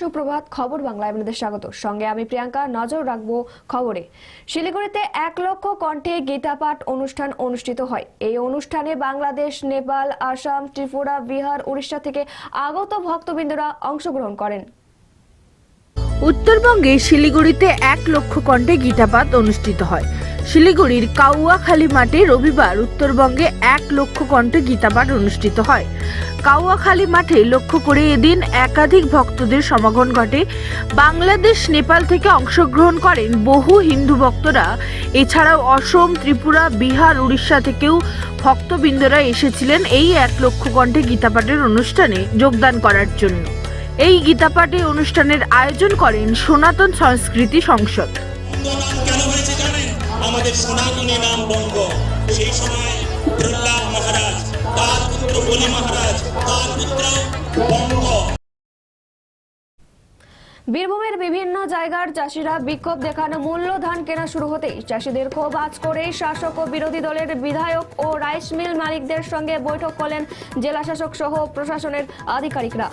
সুপ্রভাত, খবর বাংলায় আপনাদের স্বাগত। সঙ্গে আমি প্রিয়াঙ্কা, নজর রাখব খবরে। শিলিগুড়িতে এক লক্ষ কণ্ঠে গীতাপাঠ অনুষ্ঠান অনুষ্ঠিত হয়। এই অনুষ্ঠানে বাংলাদেশ, নেপাল, আসাম, ত্রিপুরা, বিহার, উড়িষ্যা থেকে আগত ভক্তবৃন্দরা অংশগ্রহণ করেন। উত্তরবঙ্গে শিলিগুড়িতে এক লক্ষ কণ্ঠে গীতাপাঠ অনুষ্ঠিত হয়। শিলিগুড়ির কাউয়াখালী মাঠে রবিবার উত্তরবঙ্গে এক লক্ষ কণ্ঠে গীতাপাঠ অনুষ্ঠিত হয়। কাউয়াখালী মাঠে লক্ষ্য করে এদিন একাধিক ভক্তদের সমাগম ঘটে। বাংলাদেশ, নেপাল থেকে অংশগ্রহণ করেন বহু হিন্দু ভক্তরা। এছাড়াও অসম, ত্রিপুরা, বিহার, উড়িষ্যা থেকেও ভক্তবৃন্দরা এসেছিলেন এই এক লক্ষ কণ্ঠে গীতাপাঠের অনুষ্ঠানে যোগদান করার জন্য। এই গীতাপাঠে অনুষ্ঠানের আয়োজন করেন সনাতন সংস্কৃতি সংসদ। আমাদের সনাতনী নাম বঙ্গ। সেই সময় প্রহ্লাদ মহারাজ তার পুত্র বলি মহারাজ তার পুত্র বঙ্গ। বীরভূমের বিভিন্ন জায়গার চাষিরা বিক্ষোভ দেখানো মূল্য ধান কেনা শুরু হতেই চাষিদের ক্ষোভ আজ করেই শাসক ও বিরোধী দলের বিধায়ক ও রাইস মিল মালিকদের সঙ্গে বৈঠক করলেন জেলা শাসক সহ প্রশাসনের আধিকারিকরা।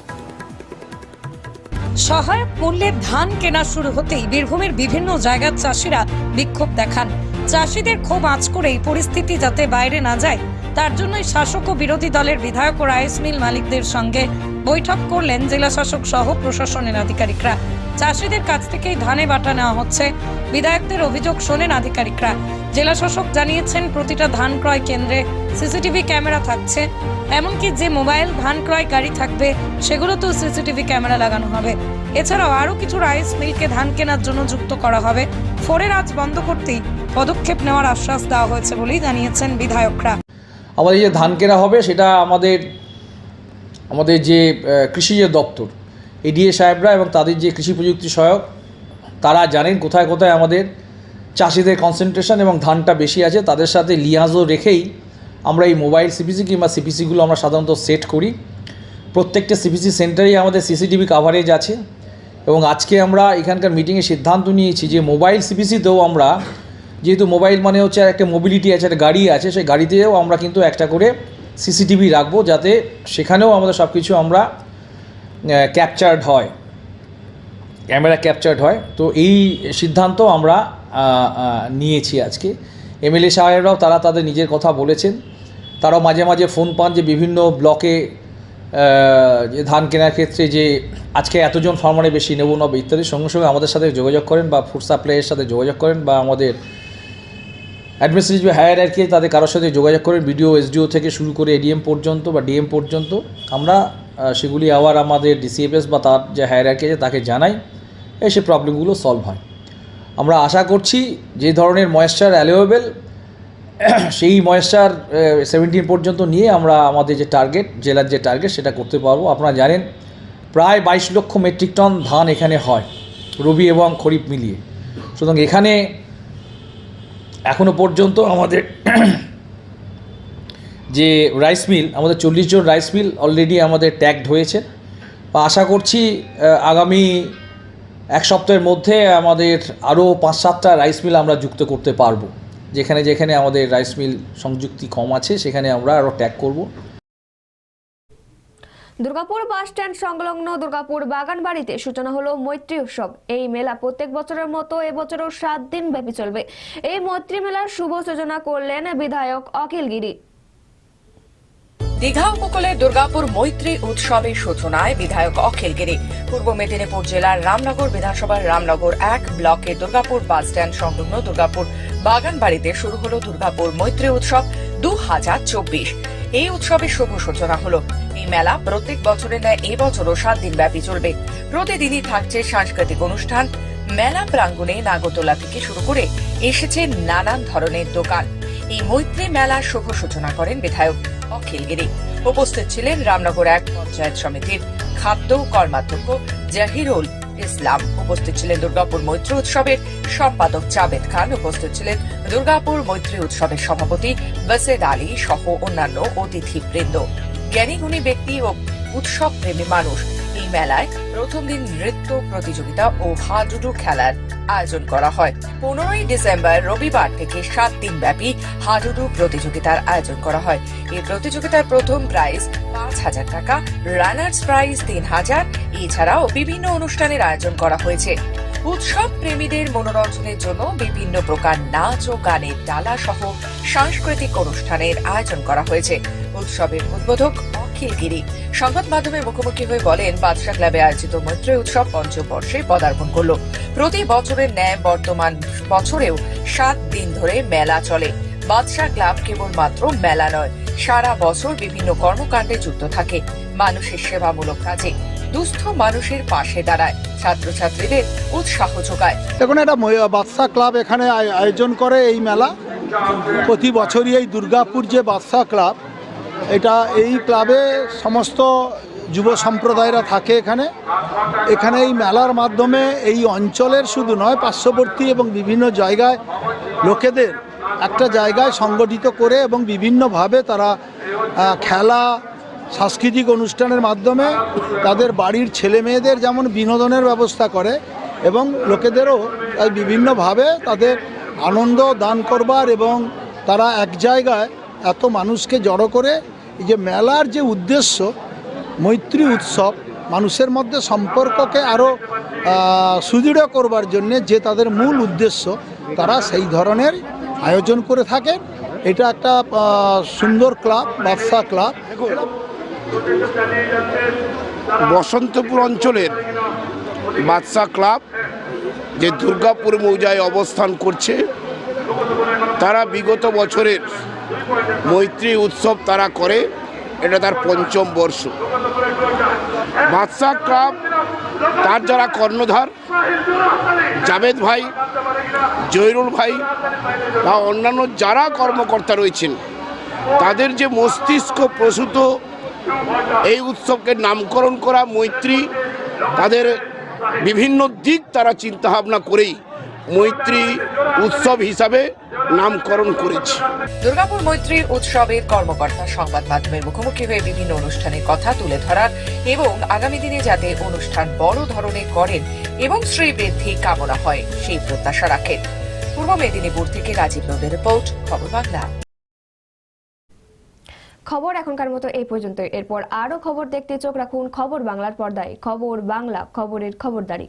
সহায়ক মূল্যে ধান কেনা শুরু হতেই বীরভূমের বিভিন্ন জায়গার চাষিরা বিক্ষোভ দেখান। চাষিদের ক্ষোভ আঁচ করে এই পরিস্থিতি যাতে বাইরে না যায়, তার জন্যই শাসক ও বিরোধী দলের বিধায়ক ও রাইস মিল মালিকদের সঙ্গে বৈঠক করলেন জেলা শাসক সহ প্রশাসনের আধিকারিকরা। চাষিদের কাছ থেকেই ধানে বাটা নেওয়া হচ্ছে। বিধায়কদের অভিযোগ শোনেন আধিকারিকরা। জেলা শাসক জানিয়েছেন, প্রতিটা ধান ক্রয় কেন্দ্রে সিসিটিভি ক্যামেরা থাকছে। এমনকি যে মোবাইল ধান ক্রয় গাড়ি থাকবে, সেগুলোতেও সিসিটিভি ক্যামেরা লাগানো হবে। এছাড়াও আরও কিছু রাইস মিলকে ধান কেনার জন্য যুক্ত করা হবে। ফোরের আজ বন্ধ করতেই পদক্ষেপ নেওয়ার আশ্বাস দেওয়া হয়েছে বলেই জানিয়েছেন বিধায়করা। আমাদের যে ধান কেনা হবে, সেটা আমাদের আমাদের যে কৃষি যে দপ্তর, এডিএ সাহেবরা এবং তাদের যে কৃষি প্রযুক্তি সহায়ক, তারা জানেন কোথায় কোথায় আমাদের চাষিদের কনসেন্ট্রেশন এবং ধানটা বেশি আছে। তাদের সাথে লিয়াজও রেখেই আমরা এই মোবাইল সিপিসি কিংবা সিপিসিগুলো আমরা সাধারণত সেট করি। প্রত্যেকটা সিপিসি সেন্টারেই আমাদের সিসিটিভি কাভারেজ আছে এবং আজকে আমরা এখানকার মিটিংয়ে সিদ্ধান্ত নিয়েছি যে মোবাইল সিপিসিতেও আমরা, যেহেতু মোবাইল মানে হচ্ছে একটা মোবিলিটি আছে, একটা গাড়ি আছে, সেই গাড়িতেও আমরা কিন্তু একটা করে সিসিটিভি রাখব যাতে সেখানেও আমাদের সব কিছু আমরা ক্যাপচার্ড হয়। ক্যামেরা ক্যাপচার্ড হয়। তো এই সিদ্ধান্ত আমরা নিয়েছি আজকে। এমএলএ সাহেবরাও তারা তাদের নিজের কথা বলেছেন। তারাও মাঝে মাঝে ফোন পান যে বিভিন্ন ব্লকে যে ধান কেনার ক্ষেত্রে যে আজকে এতজন ফার্মারে বেশি নেব নব ইত্যাদির সঙ্গে সঙ্গে আমাদের সাথে যোগাযোগ করেন বা ফুড সাপ্লাইয়ের সাথে যোগাযোগ করেন বা আমাদের অ্যাডমিনিস্ট্রেটিভ হায়ার আর কি তাদের কারোর সাথে যোগাযোগ করেন বিডিও এসডিও থেকে শুরু করে এডিএম পর্যন্ত বা ডিএম পর্যন্ত আমরা সেগুলি আবার আমাদের ডিসিএফএস বা তার যে হায়ার আছে তাকে জানাই এই সে প্রবলেমগুলো সলভ হয়। আমরা আশা করছি যে ধরনের ময়েশ্চার অ্যালোয়েবেল সেই ময়েশ্চার সেভেন্টিন পর্যন্ত নিয়ে আমরা আমাদের যে টার্গেট জেলার যে টার্গেট সেটা করতে পারব। আপনারা জানেন, প্রায় বাইশ লক্ষ মেট্রিক টন ধান এখানে হয়, রবি এবং খরিফ মিলিয়ে। সুতরাং এখানে এখনও পর্যন্ত আমাদের যে রাইস মিল আমাদের চল্লিশ জন রাইস মিল অলরেডি আমাদের ট্যাগড হয়েছে। বা আশা করছি আগামী এক সপ্তাহের মধ্যে আমাদের আরও পাঁচ সাতটা রাইস মিল আমরা যুক্ত করতে পারব। যেখানে যেখানে আমাদের রাইস মিল সংযুক্তি কম আছে, সেখানে আমরা আরও ট্যাগ করব। দুর্গাপুর বাস স্ট্যান্ড সংলগ্ন দুর্গাপুর বাগানবাড়িতে সূচনা হলো মৈত্রী উৎসব। এই মেলা প্রত্যেক বছরের মতো এবছরও সাত দিন ব্যাপী চলবে। এই মৈত্রী মেলার শুভ সূচনা করলেন বিধায়ক অখিল গিরি। দীঘা উপকূলে দুর্গাপুর মৈত্রী উৎসবের সূচনায় বিধায়ক অখিল গিরি। পূর্ব মেদিনীপুর জেলার রামনগর বিধানসভার রামনগর এক ব্লকে দুর্গাপুর বাস স্ট্যান্ড সংলগ্ন দুর্গাপুর বাগানবাড়িতে শুরু হলো দুর্গাপুর মৈত্রী উৎসব দু হাজার চব্বিশ। এই উৎসবের শুভ সূচনা হলো। এই মেলা প্রত্যেক বছরের ন্যায় এবছরও সাত দিন ব্যাপী চলবে। প্রতিদিনই থাকছে সাংস্কৃতিক অনুষ্ঠান। মেলা প্রাঙ্গণে নাগরদোলা থেকে শুরু করে এসেছে নানান ধরনের দোকান। এই মৈত্রী মেলার শুভ সূচনা করেন বিধায়ক অখিল গিরি। উপস্থিত ছিলেন রামনগর এক পঞ্চায়েত সমিতির খাদ্য কর্মাধ্যক্ষ জাহিরুল ইসলাম। উপস্থিত ছিলেন দুর্গাপুর মৈত্রী উৎসবের সম্পাদক জাবেদ খান। উপস্থিত ছিলেন দুর্গাপুর মৈত্রী উৎসবের সভাপতি বসেদ আলী সহ অন্যান্য অতিথিবৃন্দ। জ্ঞানীগুণী ব্যক্তি ও উৎসব প্রেমী মানুষ। এই মেলায় প্রথম দিন নৃত্য প্রতিযোগিতা ও হাডুডু খেলার আয়োজন করা হয়। পনেরোই ডিসেম্বর রবিবার থেকে সাত দিন ব্যাপী হাডুডু প্রতিযোগিতার আয়োজন করা হয়। এই প্রতিযোগিতার প্রথম প্রাইজ পাঁচ হাজার টাকা রানার্স প্রাইজ তিন হাজার। এছাড়াও বিভিন্ন অনুষ্ঠানের আয়োজন করা হয়েছে। উৎসব প্রেমীদের মনোরঞ্জনের জন্য বিভিন্ন প্রকার নাচ ও গানের ডালা সহ সাংস্কৃতিক অনুষ্ঠানের আয়োজন করা হয়েছে। উৎসবের উদ্বোধক অখিল গিরি সংবাদ মাধ্যমে মুখোমুখি হয়ে বলেন বাদশা ক্লাবে আয়োজিত মৈত্রী উৎসব পঞ্চবর্ষে পদার্পণ করল। প্রতি বছরের ন্যায় বর্তমান বছরেও সাত দিন ধরে মেলা চলে। বাদশাহ ক্লাব কেবলমাত্র মেলা নয়, সারা বছর বিভিন্ন কর্মকাণ্ডে যুক্ত থাকে। মানুষের সেবামূলক কাজে দুস্থ মানুষের পাশে দাঁড়ায়। ছাত্রছাত্রীদের উৎসাহ যোগায়। দেখুন একটা ময়- বাদশা ক্লাব এখানে আয়- আয়োজন করে এই মেলা। প্রতি বছরই এই দুর্গাপুর যে বাদশা ক্লাব এটা এই ক্লাবে সমস্ত যুব সম্প্রদায়রা থাকে এখানে। এখানে এই মেলার মাধ্যমে এই অঞ্চলের শুধু নয়, পার্শ্ববর্তী এবং বিভিন্ন জায়গায় লোকেদের একটা জায়গায় সংগঠিত করে এবং বিভিন্নভাবে তারা খেলা, সাংস্কৃতিক অনুষ্ঠানের মাধ্যমে তাদের বাড়ির ছেলে মেয়েদের যেমন বিনোদনের ব্যবস্থা করে এবং লোকেদেরও বিভিন্নভাবে তাদের আনন্দ দান করবার এবং তারা এক জায়গায় এত মানুষকে জড়ো করে এই যে মেলার যে উদ্দেশ্য, মৈত্রী উৎসব, মানুষের মধ্যে সম্পর্ককে আরও সুদৃঢ় করবার জন্য যে তাদের মূল উদ্দেশ্য, তারা সেই ধরনের আয়োজন করে থাকেন এটা একটা সুন্দর ক্লাব বাদশা ক্লাব। বসন্তপুর অঞ্চলের বাদশা ক্লাব, যে দুর্গাপুর মৌজায় অবস্থান করছে, তারা বিগত বছরের মৈত্রী উৎসব তারা করে, এটা তার পঞ্চম বর্ষ। বাদশা ক্লাব তার যারা কর্ণধার, জাভেদ ভাই, জয়রুল ভাই, বা অন্যান্য যারা কর্মকর্তা রয়েছেন, তাদের যে মস্তিষ্ক প্রসূত, এই উৎসবকে নামকরণ করা মৈত্রী, তাদের বিভিন্ন দিক তারা চিন্তাভাবনা করেই মৈত্রী উৎসব হিসাবে নামকরণ করেছে। দুর্গাপুর মৈত্রী উৎসবের কর্মকর্তা সংবাদ মাধ্যমের মুখোমুখি হয়ে বিভিন্ন অনুষ্ঠানের কথা তুলে ধরার এবং আগামী দিনে যাতে অনুষ্ঠান বড় ধরনের করেন এবং শ্রীবৃদ্ধি কামনা হয় সেই প্রত্যাশা রাখেন। পূর্ব মেদিনীপুর থেকে রাজীব নদের রিপোর্ট খবর বাংলা। খবর এখনকার মতো এই পর্যন্ত এরপর আরও খবর দেখতে চোখ রাখুন খবর বাংলার পর্দায়। খবর বাংলা খবরের খবরদারি।